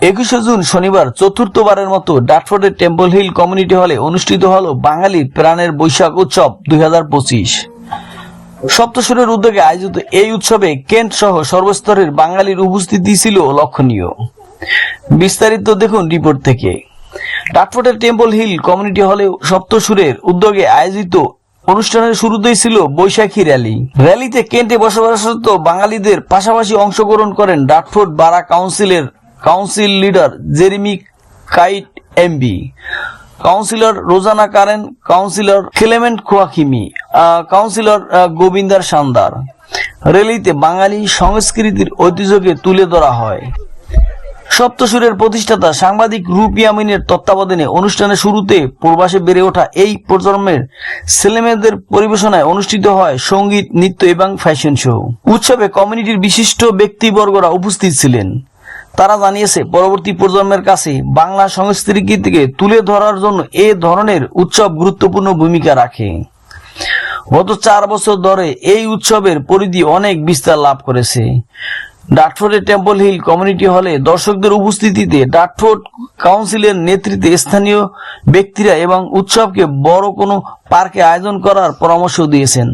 একুশে জুন শনিবার চতুর্থবারের মতো ডাটফোর্ডের টেম্পল হিল কমিউনিটি হলে অনুষ্ঠিত হল বাঙালি প্রাণের বৈশাখ উৎসব দুই সপ্তসুরের উদ্যোগে আয়োজিত এই উৎসবে কেন্ট সহ সর্বস্তরের বাঙালির উপস্থিতি ছিল লক্ষণীয়। বিস্তারিত দেখুন রিপোর্ট থেকে। ডাটফোর্ডের টেম্পল হিল কমিউনিটি হলে সপ্তসুরের উদ্যোগে আয়োজিত অনুষ্ঠানের শুরুতেই ছিল বৈশাখী র্যালি। র্যালিতে কেন্টে বসবাসরত বাঙালিদের পাশাপাশি অংশগ্রহণ করেন ডাটফোর্ড বারা কাউন্সিলের council leader Jeremy Kite MBE councillor Rosanna Currans councillor Clement খোয়াকিমি councillor গোবিন্দার সান্দার র্যালিতে বাঙালি সংস্কৃতির ঐতিহ্যকে তুলে ধরা হয়। সপ্তসুরের প্রতিষ্ঠাতা সাংবাদিক রুপি আমিনের তত্ত্বাবধানে অনুষ্ঠানের শুরুতে প্রবাসে বেড়ে ওঠা এই প্রজন্মের ছেলেমেয়েদের পরিবেশনায় অনুষ্ঠিত হয় সংগীত, নৃত্য এবং ফ্যাশন শো উৎসবে কমিউনিটির বিশিষ্ট ব্যক্তিবর্গরা উপস্থিত ছিলেন। তারা জানিয়েছে, পরবর্তী প্রজন্মের কাছে বাংলা সংস্কৃতিকে তুলে ধরার জন্য এ ধরনের উৎসব গুরুত্বপূর্ণ ভূমিকা রাখে। গত চার বছর ধরে এই উৎসবের পরিধি অনেক বিস্তার লাভ করেছে। ডাটফোর্ডের টেম্পল হিল কমিউনিটি হলে দর্শকদের উপস্থিতিতে ডাটফোর্ড কাউন্সিলের নেতৃত্বে স্থানীয় ব্যক্তিরা এবং উৎসবকে বড় কোনো পার্কে আয়োজন করার পরামর্শ দিয়েছেন।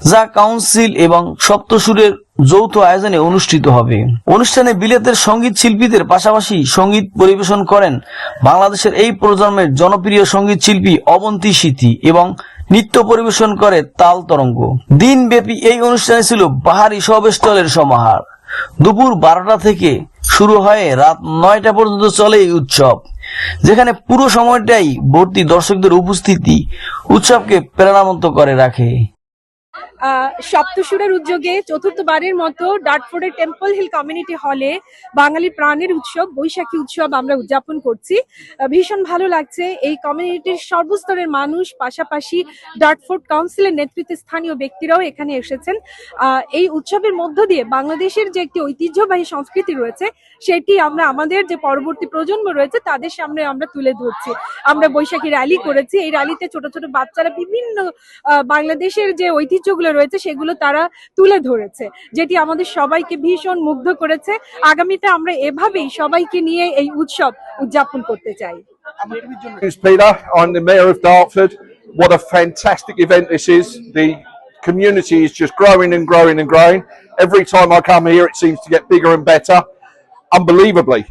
যা কাউন্সিল এবং সপ্তসুরের যৌথ আয়োজনে অনুষ্ঠিত হবে। অনুষ্ঠানে বিলেতের সংগীত শিল্পীদের পাশাপাশি সংগীত পরিবেশন করেন বাংলাদেশের এই প্রজন্মের জনপ্রিয় সংগীত শিল্পী অবন্তী স্মৃতি এবং নৃত্য পরিবেশন করে তাল তরঙ্গ। দিনব্যাপী এই অনুষ্ঠানে ছিল বাহারি সবস্তলের সমাহার। দুপুর বারোটা থেকে শুরু হয়ে রাত নয়টা পর্যন্ত চলে এই উৎসব, যেখানে পুরো সময়টাই ভর্তি দর্শকদের উপস্থিতি, উৎসবকে প্রেরণামন্ত করে রাখে। সপ্তসুরের উদ্যোগে চতুর্থবারের মতো ডাটফোর্ডের টেম্পল হিল কমিউনিটি হলে বাঙালি প্রাণের উৎসব, বৈশাখী উৎসব আমরা উদযাপন করছি। ভীষণ ভালো লাগছে এই কমিউনিটির সর্বস্তরের মানুষ, পাশাপাশি ডাটফোর্ড কাউন্সিলের নেতৃত্বে স্থানীয় ব্যক্তিরাও এখানে এসেছেন। এই উৎসবের মধ্য দিয়ে বাংলাদেশের যে একটি ঐতিহ্যবাহী সংস্কৃতি রয়েছে, সেটি আমরা, আমাদের যে পরবর্তী প্রজন্ম রয়েছে, তাদের সামনে আমরা তুলে ধরছি। আমরা বৈশাখী র্যালি করেছি। এই র্যালিতে ছোট ছোট বাচ্চারা বিভিন্ন বাংলাদেশের যে ঐতিহ্যগুলো রয়েছে সেগুলো তারা তুলে ধরেছে যেটি আমাদের সবাইকে ভীষণ মুগ্ধ করেছে আগামীতে আমরা এভাবেই সবাইকে নিয়ে এই উৎসব উদযাপন করতে চাই. What a fantastic event this is. The community is just growing and growing and growing. Every time I come here, it seems to get bigger and better. Unbelievably.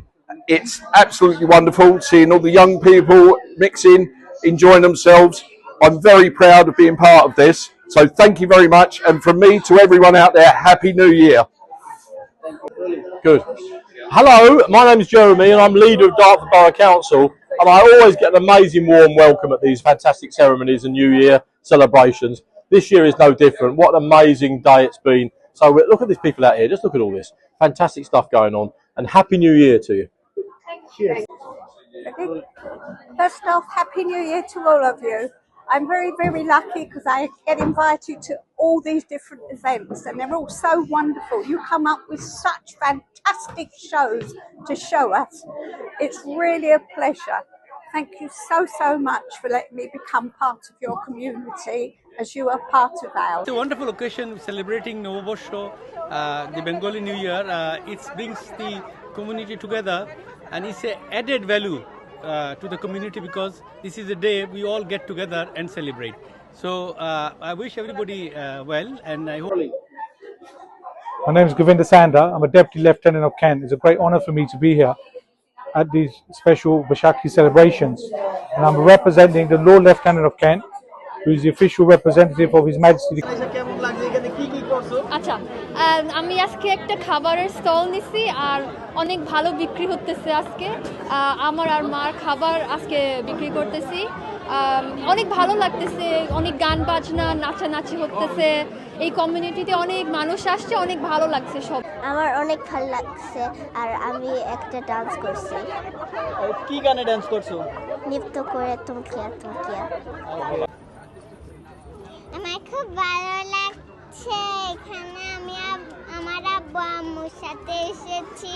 It's absolutely wonderful seeing all the young people mixing, enjoying themselves. I'm very proud of being part of this. So thank you very much. And from me to everyone out there, Happy New Year. Good. Hello, my name is Jeremy and I'm leader of Dartford Borough Council and I always get an amazing warm welcome at these fantastic ceremonies and New Year celebrations. This year is no different. What an amazing day it's been. So look at these people out here. Just look at all this. Fantastic stuff going on and Happy New Year to you. Thank you. First off, Happy New Year to all of you. I'm very, very lucky because I get invited to all these different events and they're all so wonderful. You come up with such fantastic shows to show us. It's really a pleasure. Thank you so, so much for letting me become part of your community as you are part of ours. It's a wonderful occasion celebrating Novobosho, uh, the Bengali New Year. Uh, it brings the community together and it's a added value uh, to the community because this is a day we all get together and celebrate. So uh, I wish everybody uh, well and I hope. My name is Govinda Sanda. I'm a Deputy Lieutenant of Kent. It's a great honour for me to be here at these special Vaishakhi celebrations. And I'm representing the Lord Lieutenant of Kent, who is the official representative of His Majesty the আচ্ছা আমি আজকে একটা খাবারের stall নিছি আর অনেক ভালো বিক্রি হতেছে আজকে। আমার আর মার খাবার আজকে বিক্রি করতেছি। অনেক ভালো লাগতেছে অনেক গান বাজনা নাচানাচি হতেছে। এই কমিউনিটিতে অনেক মানুষ আসছে অনেক ভালো লাগছে সব। আমার অনেক ভালো লাগছে আর আমি একটা ডান্স করছি। কি গানে ডান্স করছ? নৃত্য করে তুমকিয়া তুমকিয়া। আমার খুব ভালো লাগছে এখানে আমি আব- আমার আব্বু আম্মুর সাথে এসেছি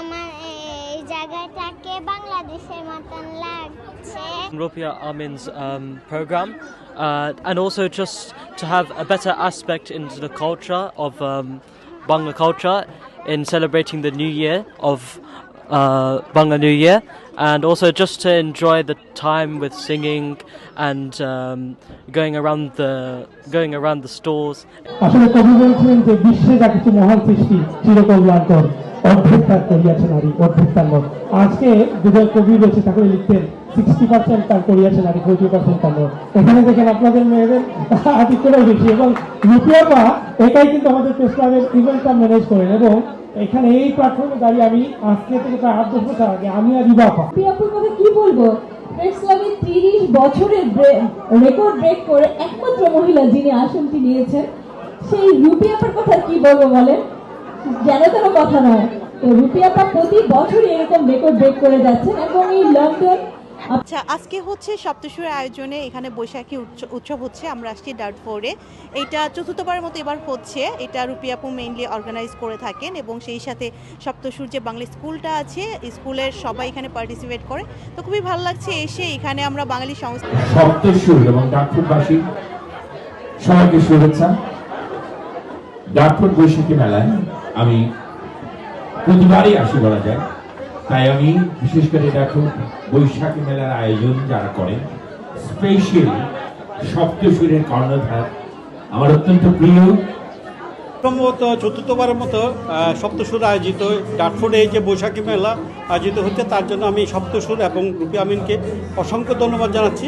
আমার এই জায়গাটাকে বাংলাদেশের মতন লাগছে Rupia Amin's um, program uh, and also just to have a better aspect into the culture of um, Bangla culture in celebrating the new year of uh, Bangla New Year, and also just to enjoy the time with singing and um, going around the going around the stores. অদ্ভুত তার করিয়াছে নারী অদ্ভুত তার মত আজকে দুজন কবি রয়েছে তাকে লিখতেন সিক্সটি পার্সেন্ট তার করিয়াছে নারী ফোর্টি পার্সেন্ট তার মত এখানে দেখেন আপনাদের মেয়েদের আধিক্যটাই বেশি, এবং রূপিয়াপা একাই কিন্তু আমাদের প্রেস ইভেন্টটা ম্যানেজ করেন, এবং এখানে এই প্ল্যাটফর্মে দাঁড়িয়ে আমি আজকে থেকে প্রায় আট বছর আগে আমি আর রিবাপা পিয়াপুর কথা কি বলব? প্রেস ক্লাবে তিরিশ বছরের রেকর্ড ব্রেক করে একমাত্র মহিলা যিনি আসনটি নিয়েছেন, সেই রুপিয়াপার কথা কি বলব বলেন? যেন তেন কথা নয়। তো রুপিয়াপা প্রতি বছরই এরকম রেকর্ড ব্রেক করে যাচ্ছেন এবং এই লন্ডন আচ্ছা আজকে হচ্ছে সপ্তসুরের আয়োজনে এখানে বৈশাখী উৎস- উৎসব হচ্ছে আমরা আসছি ডার্ট ফোরে। এটা চতুর্থবারের মতো এবার হচ্ছে। এটা রুপিয়াপু মেইনলি অর্গানাইজ করে থাকেন এবং সেই সাথে সপ্তসুর যে বাংলা স্কুলটা আছে স্কুলের সবাই এখানে পার্টিসিপেট করে। তো খুবই ভালো লাগছে এসে এখানে আমরা বাঙালি সংস্কৃতি সপ্তসুর এবং ডাকফুটবাসী সবাইকে শুভেচ্ছা। ডাকফুট বৈশাখী মেলায় আমি প্রতিবারই আসি বলা যায়। তাই আমি বিশেষ করে ডাকফুট বৈশাখী মেলার আয়োজন যারা করেন স্পেশালি সপ্তসুরের কর্ণধার আমার অত্যন্ত প্রিয়। সম্ভবত চতুর্থবারের মতো সপ্তসুর আয়োজিত ডাটফোর্ডে যে বৈশাখী মেলা আয়োজিত হচ্ছে, তার জন্য আমি সপ্তসুর এবং রুপি আমিনকে অসংখ্য ধন্যবাদ জানাচ্ছি।